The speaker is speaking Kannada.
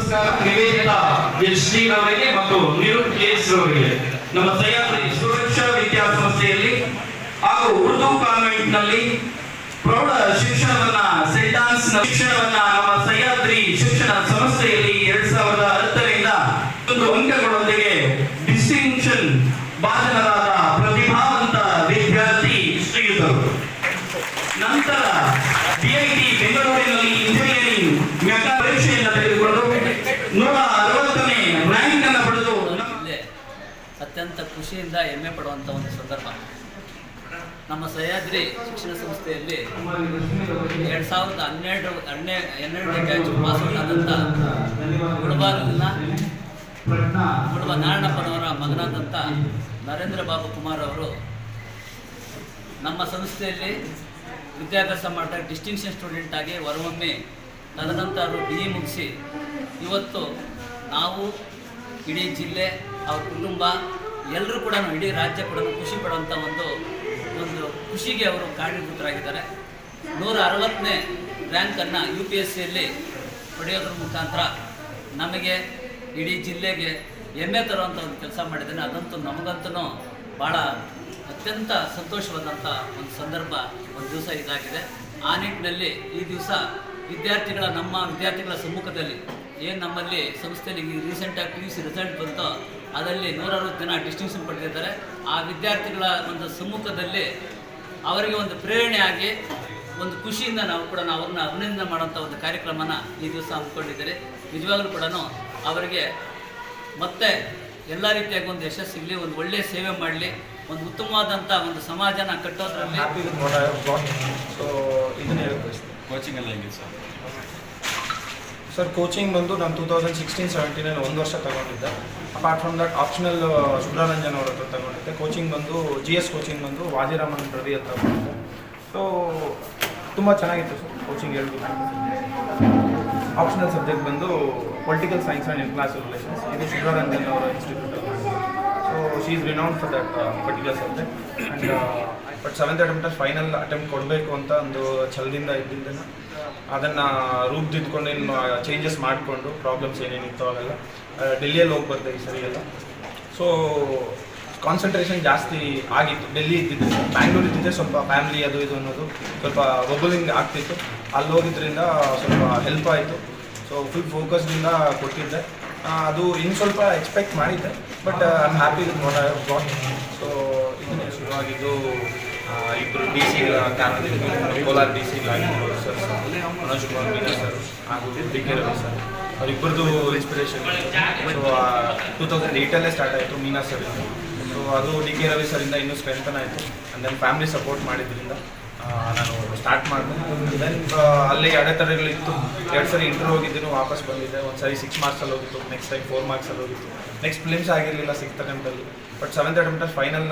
ಪುರಸ್ಕಾರ ನಿವೇದಿತ ಎಚ್ ಡಿ ಅವರಿಗೆ ಮತ್ತು ನಿರು ಎಸ್ ಅವರಿಗೆ. ನಮ್ಮ ಸಹ್ಯಾದ್ರಿ ಸುರಕ್ಷಾ ವಿದ್ಯಾ ಸಂಸ್ಥೆಯಲ್ಲಿ ಹಾಗೂ ಉರ್ದು ಕಾನ್ವೆಂಟ್ನಲ್ಲಿ ಪ್ರೌಢ ಶಿಕ್ಷಣವನ್ನ ಸೆಂಟಾನ್ಸ್ ಶಿಕ್ಷಣವನ್ನ ನಮ್ಮ ಸಹ್ಯಾದ್ರಿ ಶಿಕ್ಷಣ ಸಂಸ್ಥೆಯಲ್ಲಿ ಎರಡ್ ಸಾವಿರದ ಹತ್ತರಿಂದ ಒಂದು ಅಂಕಗಳೊಂದಿಗೆ ಡಿಸ್ಟಿಂಕ್ಷನ್ ಭಾಜನರಾದ ಪ್ರತಿಭಾವಂತ ವಿದ್ಯಾರ್ಥಿ ಶ್ರೀಯುತರು. ನಂತರ ಬಿಐಟಿ ಬೆಂಗಳೂರಿನಲ್ಲಿ ಇಂಜಿನಿಯರಿಂಗ್ ಮೆಗಾ ಅತ್ಯಂತ ಖುಷಿಯಿಂದ ಹೆಮ್ಮೆ ಪಡುವಂಥ ಒಂದು ಸಂದರ್ಭ. ನಮ್ಮ ಸಹ್ಯಾದ್ರಿ ಶಿಕ್ಷಣ ಸಂಸ್ಥೆಯಲ್ಲಿ ಎರಡು ಸಾವಿರದ ಹನ್ನೆರಡು, ಹನ್ನೆ, ಹನ್ನೆರಡನೇ ಬ್ಯಾಚ್ ಪಾಸ್ ಆದಂಥ ಗುಣಬಾಗಿಲಿನ ಗುಣಬ ನಾರಾಯಣಪ್ಪನವರ ಮಗನಾದಂಥ ನರೇಂದ್ರ ಬಾಬು ಕುಮಾರ್ ಅವರು ನಮ್ಮ ಸಂಸ್ಥೆಯಲ್ಲಿ ವಿದ್ಯಾಭ್ಯಾಸ ಮಾಡ್ತಾ ಡಿಸ್ಟಿಂಕ್ಷನ್ ಸ್ಟೂಡೆಂಟ್ ಆಗಿ ಹೊರವೊಮ್ಮೆ ತದನಂತರ ಅವರು ಮುಗಿಸಿ ಇವತ್ತು ನಾವು ಇಡೀ ಜಿಲ್ಲೆ, ಅವ್ರ ಕುಟುಂಬ ಎಲ್ಲರೂ ಕೂಡ ಇಡೀ ರಾಜ್ಯ ಕೂಡ ಖುಷಿ ಪಡುವಂಥ ಒಂದು ಒಂದು ಖುಷಿಗೆ ಅವರು ಕಾರಣೀಭೂತರಾಗಿದ್ದಾರೆ ನೂರ ಅರವತ್ತನೇ ರ್ಯಾಂಕನ್ನು ಯು ಪಿ ಎಸ್ ಸಿಯಲ್ಲಿ ಪಡೆಯೋದ್ರ ಮುಖಾಂತರ ನಮಗೆ ಇಡೀ ಜಿಲ್ಲೆಗೆ ಹೆಮ್ಮೆ ತರುವಂಥ ಒಂದು ಕೆಲಸ ಮಾಡಿದ್ದೇನೆ. ಅದಂತೂ ನಮಗಂತೂ ಭಾಳ ಅತ್ಯಂತ ಸಂತೋಷವಾದಂಥ ಒಂದು ಸಂದರ್ಭ, ಒಂದು ದಿವಸ ಇದಾಗಿದೆ. ಆ ನಿಟ್ಟಿನಲ್ಲಿ ಈ ದಿವಸ ವಿದ್ಯಾರ್ಥಿಗಳ, ನಮ್ಮ ವಿದ್ಯಾರ್ಥಿಗಳ ಸಮ್ಮುಖದಲ್ಲಿ ಏನು ನಮ್ಮಲ್ಲಿ ಸಂಸ್ಥೆಯಲ್ಲಿ ರೀಸೆಂಟಾಗಿ ಪಿ ಯು ಸಿ ರಿಸಲ್ಟ್ ಬಂತೋ ಅದರಲ್ಲಿ ನೂರಾರು ಜನ ಡಿಸ್ಟಿಂಕ್ಷನ್ ಪಡೆದಿದ್ದಾರೆ. ಆ ವಿದ್ಯಾರ್ಥಿಗಳ ಒಂದು ಸಮ್ಮುಖದಲ್ಲಿ ಅವರಿಗೆ ಒಂದು ಪ್ರೇರಣೆಯಾಗಿ ಒಂದು ಖುಷಿಯಿಂದ ನಾವು ಕೂಡ ನಾವು ಅವ್ರನ್ನ ಅಭಿನಂದನೆ ಮಾಡುವಂಥ ಒಂದು ಕಾರ್ಯಕ್ರಮನ ಈ ದಿವಸ ಹಮ್ಮಿಕೊಂಡಿದ್ದಾರೆ ನಿಜವಾಗ್ಲೂ ಕೂಡ ಅವರಿಗೆ ಮತ್ತೆ ಎಲ್ಲ ರೀತಿಯಾಗಿ ಒಂದು ಯಶಸ್ಸು ಸಿಗಲಿ ಒಂದು ಒಳ್ಳೆಯ ಸೇವೆ ಮಾಡಲಿ ಒಂದು ಉತ್ತಮವಾದಂಥ ಒಂದು ಸಮಾಜನ ಕಟ್ಟೋದ್ರಲ್ಲಿ ಕೋಚಿಂಗ್ ಎಲ್ಲ ಹೆಂಗಿದೆ ಸರ್ ಸರ್ ಕೋಚಿಂಗ್ ಬಂದು ನಾನು ಟೂ ತೌಸಂಡ್ ಸಿಕ್ಸ್ಟೀನ್ ಸೆವೆಂಟೀನಲ್ಲಿ ಒಂದು ವರ್ಷ ತಗೊಂಡಿದ್ದೆ. Apart from that optional Subramanian ಅವ್ರ ಹತ್ರ ತಗೊಂಡಿದ್ದೆ. ಕೋಚಿಂಗ್ ಬಂದು ಜಿ ಎಸ್ ಕೋಚಿಂಗ್ ಬಂದು ವಾಜಿರಾಮನ್ ರವಿ ಅಂತ ತಗೊಂಡಿದ್ದೆ. ಸೊ ತುಂಬ ಚೆನ್ನಾಗಿತ್ತು ಸರ್ ಕೋಚಿಂಗ್ ಹೇಳ್ಬೇಕು ಆಪ್ಷನಲ್ ಸಬ್ಜೆಕ್ಟ್ ಬಂದು political science and international relations ಇದು ಸುಬ್ರಹ್ಮಣ್ಯನ್ ಅವರ institute so she is renowned for that particular subject and but seventh ಅಟೆಂಪ್ಟಲ್ಲಿ final attempt ಕೊಡಬೇಕು ಅಂತ ಒಂದು ಛಲದಿಂದ ಇದ್ದಿದ್ದನ್ನು ಅದನ್ನು ರೂಪದಿದ್ಕೊಂಡು ಇನ್ನು ಚೇಂಜಸ್ ಮಾಡಿಕೊಂಡು ಪ್ರಾಬ್ಲಮ್ಸ್ ಏನೇನಿತ್ತು ಅವೆಲ್ಲ ಡೆಲ್ಲಿಯಲ್ಲಿ ಹೋಗಿ ಬರ್ದೆ ಈ ಸರಿ ಎಲ್ಲ. ಸೊ ಕಾನ್ಸಂಟ್ರೇಷನ್ ಜಾಸ್ತಿ ಆಗಿತ್ತು. ಡೆಲ್ಲಿ ಇದ್ದಿದ್ದೆ ಬ್ಯಾಂಗ್ಳೂರ್ ಇದ್ದಿದ್ದೆ ಸ್ವಲ್ಪ ಫ್ಯಾಮಿಲಿ ಅದು ಇದು ಅನ್ನೋದು ಸ್ವಲ್ಪ ಬಬಲಿಂಗ್ ಆಗ್ತಿತ್ತು. ಅಲ್ಲಿ ಹೋಗಿದ್ದರಿಂದ ಸ್ವಲ್ಪ ಹೆಲ್ಪ್ ಆಯಿತು. ಸೊ ಫುಲ್ ಫೋಕಸ್ನಿಂದ ಕೊಟ್ಟಿದ್ದೆ. ಅದು ಇನ್ನು ಸ್ವಲ್ಪ ಎಕ್ಸ್ಪೆಕ್ಟ್ ಮಾಡಿದ್ದೆ. But I am happy with what so ಇದನ್ನೇ ಶುರುವಾಗಿದ್ದು ಇಬ್ಬರು D C Kolar D C sir Manoj Kumar Meena sir ಹಾಗೂ ಕೆ ರವಿ ಸರ್ ಅವರಿಬ್ಬರದು ಇನ್ಸ್ಪಿರೇಷನ್ ಸೊ ಟೂ ತೌಸಂಡ್ ಏಯ್ಟಲ್ಲೇ ಸ್ಟಾರ್ಟ್ ಆಯಿತು ಮೀನಾ ಸರ್ ಸೊ ಅದು ಡಿ ಕೆ ರವಿ ಸರಿಂದ ಇನ್ನೂ ಸ್ಟ್ರೆಂಥನ್ ಆಯಿತು. ಆ್ಯಂಡ್ ದೆನ್ ಫ್ಯಾಮಿಲಿ ಸಪೋರ್ಟ್ ಮಾಡಿದ್ರಿಂದ ನಾನು ಸ್ಟಾರ್ಟ್ ಮಾಡಿದೆ. ದೆನ್ ಅಲ್ಲಿ ಅಡೆತಡೆಗಳಿತ್ತು. ಎರಡು ಸರಿ ಇಂಟರ್ವ್ಯೂ ಹೋಗಿದ್ದೀನಿ, ವಾಪಸ್ ಬಂದಿದ್ದೆ. ಒಂದು ಸರಿ ಸಿಕ್ಸ್ ಮಾರ್ಕ್ಸಲ್ಲಿ ಹೋಗಿತ್ತು. ನೆಕ್ಸ್ಟ್ ಟೈಮ್ ಫೋರ್ ಮಾರ್ಕ್ಸಲ್ಲಿ ಹೋಗಿತ್ತು. ನೆಕ್ಸ್ಟ್ ಫಿಲಿಮ್ಸ್ ಆಗಿರಲಿಲ್ಲ ಸಿಕ್ಸ್ ಬಟ್ ಸೆವೆಂತ್ ಅಟೆಂಪ್ಟಲ್ಲಿ ಫೈನಲ್